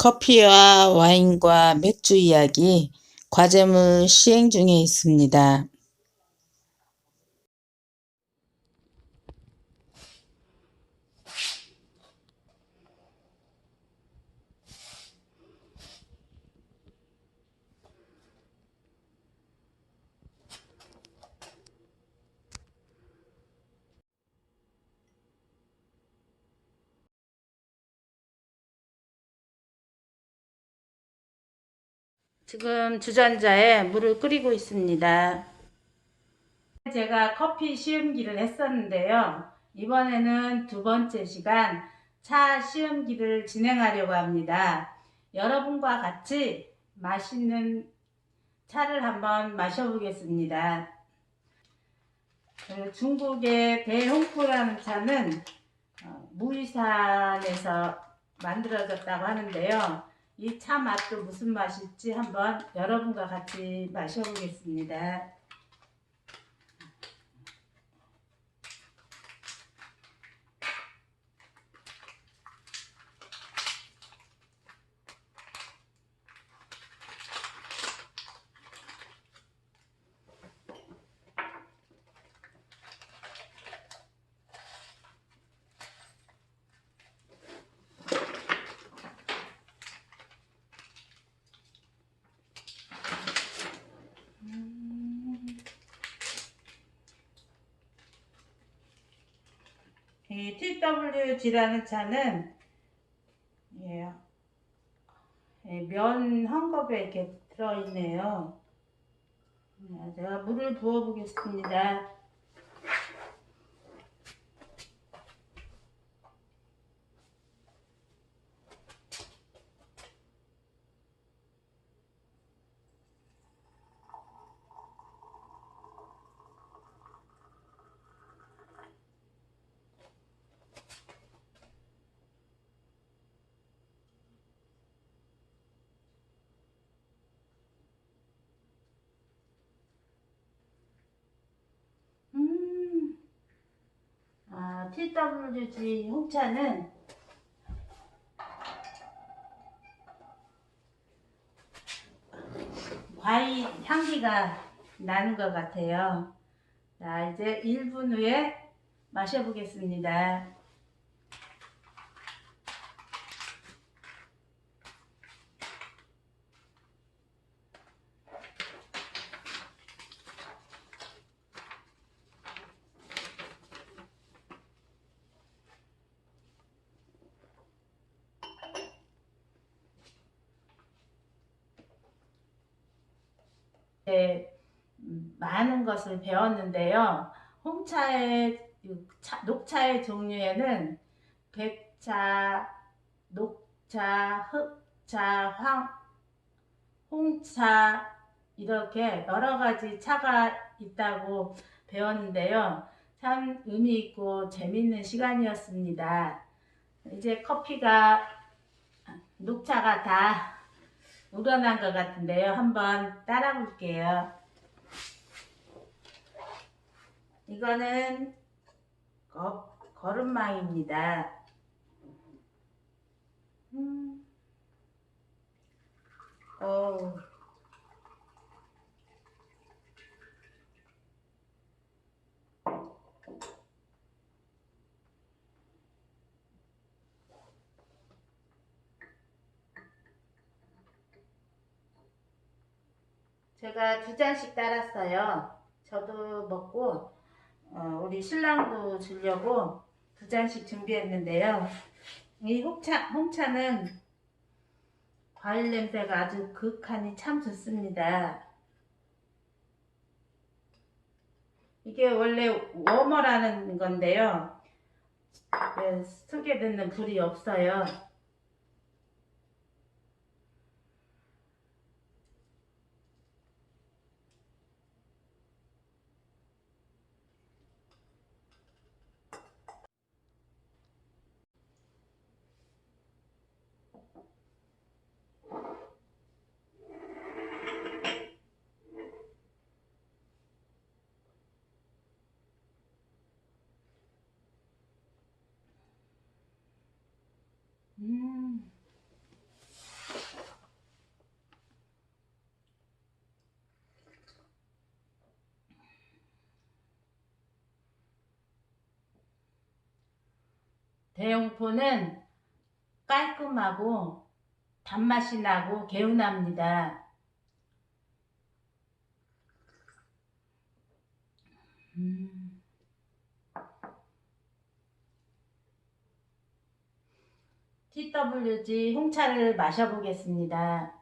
커피와 와인과 맥주 이야기 과제물 시행 중에 있습니다. 지금 주전자에 물을 끓이고 있습니다. 제가 커피 시음기를 했었는데요. 이번에는 두 번째 시간 차 시음기를 진행하려고 합니다. 여러분과 같이 맛있는 차를 한번 마셔보겠습니다. 그 중국의 대홍포라는 차는 어, 무이산에서 만들어졌다고 하는데요. 이 차 맛도 무슨 맛일지 한번 여러분과 같이 마셔보겠습니다. 이 TWG라는 차는 예, 예, 면 헝겊에 이렇게 들어있네요. 네, 제가 물을 부어 보겠습니다. 음, 아, TWG 홍차는 과일 향기가 나는 것 같아요. 자, 이제 1분 후에 마셔보겠습니다. 네, 음, 많은 것을 배웠는데요. 홍차의 녹차의 종류에는 백차, 녹차, 흑차, 황, 홍차 이렇게 여러 가지 차가 있다고 배웠는데요. 참 의미 있고 재밌는 시간이었습니다. 이제 커피가 녹차가 다 우러난 것 같은데요. 한번 따라 볼게요. 이거는 거, 거름망입니다. 음. 어 제가 두 잔씩 따랐어요. 저도 먹고 어, 우리 신랑도 주려고 두 잔씩 준비했는데요. 이 홍차, 홍차는 과일 냄새가 아주 극하니 참 좋습니다. 이게 원래 워머라는 건데요. 예, 속에 듣는 불이 없어요. 음. 대용포는 깔끔하고 단맛이 나고 개운합니다. 음. TWG 홍차를 마셔보겠습니다.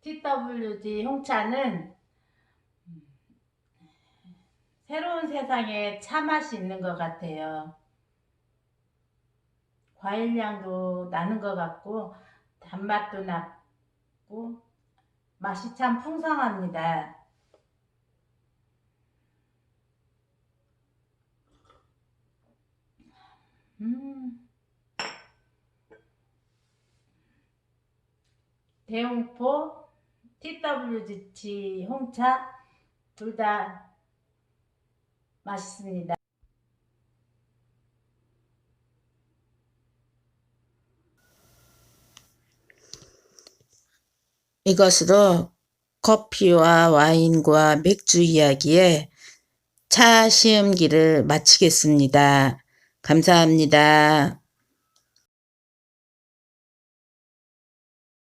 TWG 홍차는 새로운 세상에 차 맛이 있는 것 같아요. 과일향도 나는 것 같고 단맛도 나고 맛이 참 풍성합니다. 음. 대용포 TWGT 홍차 둘 다 맛있습니다. 이것으로 커피와 와인과 맥주 이야기에 차 시음기를 마치겠습니다. 감사합니다.